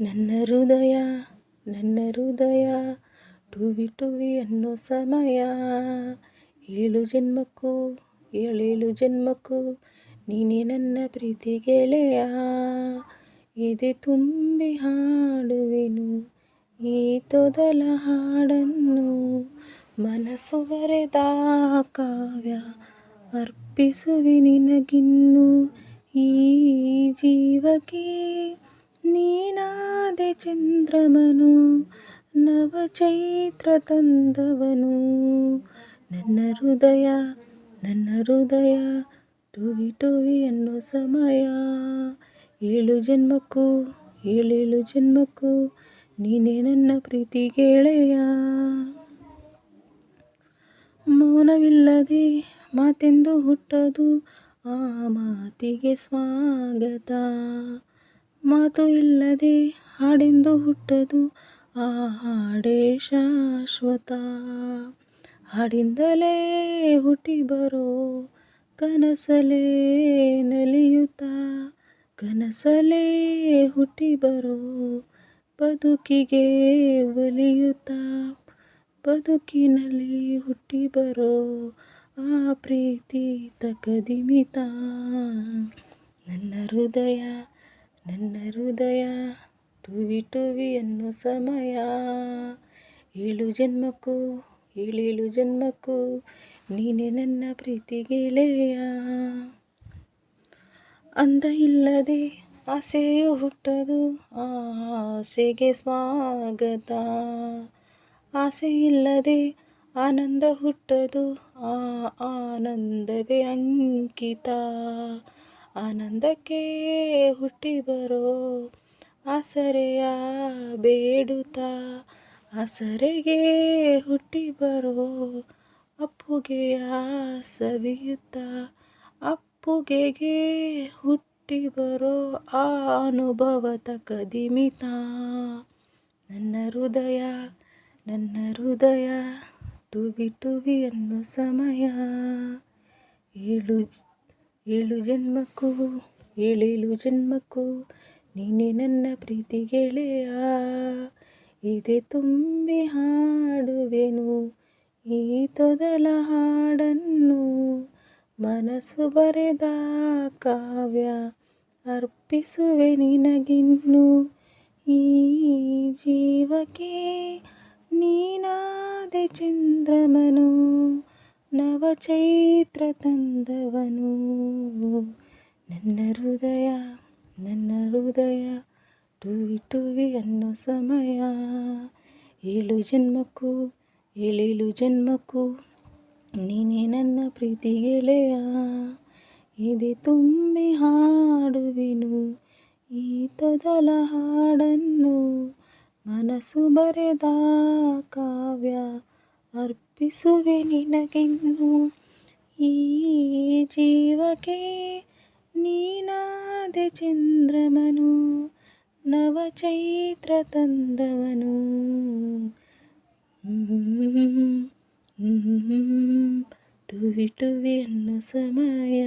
ನನ್ನ ಹೃದಯ ನನ್ನ ಹೃದಯ, ಟುವಿ ಟುವಿ ಅನ್ನೋ ಸಮಯ. ಏಳು ಜನ್ಮಕ್ಕೂ, ಏಳೇಳು ಜನ್ಮಕ್ಕೂ ನೀನೇ ನನ್ನ ಪ್ರೀತಿ ಗೆಳೆಯ. ಎದೆ ತುಂಬಿ ಹಾಡುವೆನು, ಈ ತೊದಲ ಹಾಡನ್ನು ಮನಸ್ಸು ಬರೆದ ಕಾವ್ಯ ಅರ್ಪಿಸುವೆ ನಿನಗಿನ್ನು ಈ ಜೀವಕ್ಕೆ. ನೀನಾದೆ ಚಂದ್ರಮನು, ನವಚೈತ್ರ ತಂದವನು. ನನ್ನ ಹೃದಯ ನನ್ನ ಹೃದಯ, ಟುವಿ ಟುವಿ ಅನ್ನೋ ಸಮಯ. ಏಳು ಜನ್ಮಕ್ಕೂ, ಏಳೇಳು ಜನ್ಮಕ್ಕೂ ನೀನೇ ನನ್ನ ಪ್ರೀತಿ ಗೆಳೆಯ. ಮೌನವಿಲ್ಲದೆ ಮಾತೆಂದು ಹುಟ್ಟದು ಆ ಮಾತಿಗೆ ಸ್ವಾಗತ. ಮಾತು ಇಲ್ಲದೆ ಹಾಡೆಂದು ಹುಟ್ಟದು ಆ ಹಾಡೇ ಶಾಶ್ವತ. ಹಾಡಿಂದಲೇ ಹುಟ್ಟಿ ಬರೋ ಕನಸಲೇ ನಲಿಯುತ್ತ. ಕನಸಲೇ ಹುಟ್ಟಿ ಬರೋ ಬದುಕಿಗೆ ಒಲಿಯುತ್ತ. ಬದುಕಿನಲ್ಲಿ ಹುಟ್ಟಿ ಬರೋ ಆ ಪ್ರೀತಿ ತಕದಿಮಿತ ನನ್ನ ಹೃದಯ ನನ್ನ ಹೃದಯ ಟುವಿ ಟುವಿ ಅನ್ನೋ ಸಮಯ. ಏಳು ಜನ್ಮಕ್ಕೂ, ಏಳೇಳು ಜನ್ಮಕ್ಕೂ ನೀನೆ ನನ್ನ ಪ್ರೀತಿ ಗೆಳೆಯ. ಅಂದ ಇಲ್ಲದೆ ಆಸೆಯು ಹುಟ್ಟದು, ಆಸೆಗೆ ಸ್ವಾಗತ. ಆಸೆ ಇಲ್ಲದೆ ಆನಂದ ಹುಟ್ಟದು, ಆ ಆನಂದವೇ ಅಂಕಿತ. ಆನಂದಕ್ಕೆ ಹುಟ್ಟಿ ಬರೋ ಆಸರೆಯ ಬೇಡುತ್ತ ಆಸರೆಗೆ ಹುಟ್ಟಿ ಬರೋ ಅಪ್ಪುಗೆಯ ಸವಿಯುತ್ತ ಅಪ್ಪುಗೆಗೆ ಹುಟ್ಟಿ ಬರೋ ಆ ಅನುಭವದ ಕದಿಮಿತ. ನನ್ನ ಹೃದಯ ನನ್ನ ಹೃದಯ ಟುವಿ ಟುವಿ ಅನ್ನೋ ಸಮಯ, ಏಳು ಏಳು ಜನ್ಮಕ್ಕೂ, ಏಳೇಳು ಜನ್ಮಕ್ಕೂ, ನೀನೇ ನನ್ನ ಪ್ರೀತಿ ಗೆಳೆಯ ಇದೆ ತುಂಬಿ ಹಾಡುವೆನು, ಈ ತೊದಲ ಹಾಡನ್ನು ಮನಸ್ಸು ಬರೆದ ಕಾವ್ಯ ಅರ್ಪಿಸುವೆ ನಿನಗಿನ್ನು. ಈ ಜೀವಕ್ಕೆ ನೀನಾದೆ ಚಂದ್ರಮನು ನವಚೈತ್ರ ತಂದವನು. ನನ್ನ ಹೃದಯ ನನ್ನ ಹೃದಯ, ಟುವಿ ಟುವಿ ಅನ್ನೋ ಸಮಯ. ಏಳು ಜನ್ಮಕ್ಕೂ, ಏಳೇಳು ಜನ್ಮಕ್ಕೂ ನೀನೇ ನನ್ನ ಪ್ರೀತಿ ಗೆಳೆಯ. ಎದೆ ತುಂಬಿ ಹಾಡುವೆನು, ಈ ತೊದಲ ಹಾಡನ್ನು ಮನಸ್ಸು ಬರೆದ ಕಾವ್ಯ ಅರ್ಪಿಸುವೆ ನಿನಗಿನ್ನು ಈ ಜೀವಕ್ಕೆ ನೀನಾದೆ ಚಂದ್ರಮನು ನವಚೈತ್ರ ತಂದವನು ಟುವಿ ಟುವಿ ಅನ್ನೋ ಸಮಯ